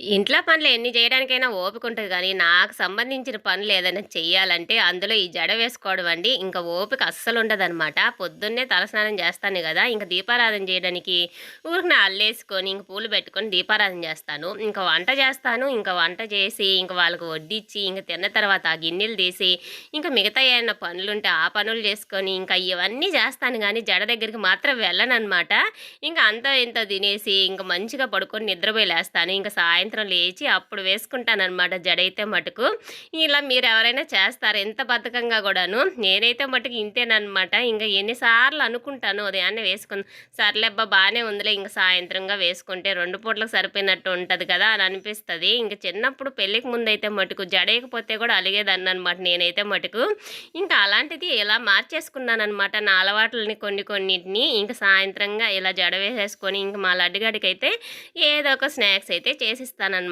ఇంట్లో పనులు ఎన్ని చేయడానికైనా ఓపిక ఉంటుంది కానీ నాకు సంబంధించిన పనులు ఏదైనా చేయాలంటే అందులో ఈ జడ వేసుకోవడం అండి. ఇంకా ఓపిక అస్సలు ఉండదనమాట పొద్దున్నే తలస్నానం చేస్తాను కదా ఇంకా దీపారాధన చేయడానికి ఊరికి అల్లేసుకొని ఇంక పూలు పెట్టుకొని దీపారాధన చేస్తాను. ఇంకా వంట చేస్తాను. ఇంకా వంట చేసి ఇంకా వాళ్ళకి వడ్డించి ఇంకా తిన్న తర్వాత ఆ గిన్నెలు తీసి ఇంకా మిగతా ఏమైనా పనులు ఉంటే ఆ పనులు చేసుకొని ఇంకా ఇవన్నీ చేస్తాను కానీ జడ దగ్గరికి మాత్రం వెళ్ళను అనమాట ఇంకా అంత ఇంత తినేసి ఇంకా మంచిగా పడుకొని నిద్రపోయి లేస్తాను. ఇంకా సాయం సాయంత్రం లేచి అప్పుడు వేసుకుంటానమాట జడైతే మటుకు. ఇలా మీరు ఎవరైనా చేస్తారు? ఎంత బద్ధకంగా కూడాను? నేనైతే మటుకు ఇంతేనమాట ఇంకా ఎన్నిసార్లు అనుకుంటాను ఉదయాన్నే వేసుకుని సర్లేబ్బా బాగానే ఉందిలే ఇంకా సాయంత్రంగా వేసుకుంటే రెండు పూట్లకు సరిపోయినట్టు ఉంటుంది కదా అని అనిపిస్తుంది. ఇంకా చిన్నప్పుడు పెళ్ళికి ముందు అయితే మటుకు జడేయకపోతే కూడా అలిగేదాన్ని అనమాట నేనైతే మటుకు. ఇంకా అలాంటిది ఇలా మార్చేసుకున్నానమాట నా అలవాట్లని కొన్ని కొన్నిటిని. ఇంకా సాయంత్రంగా ఇలా జడ వేసేసుకొని ఇంకా మా లడ్డుగాడికి అయితే ఏదో ఒక స్నాక్స్ అయితే చేసి చేస్తానన్నమాట.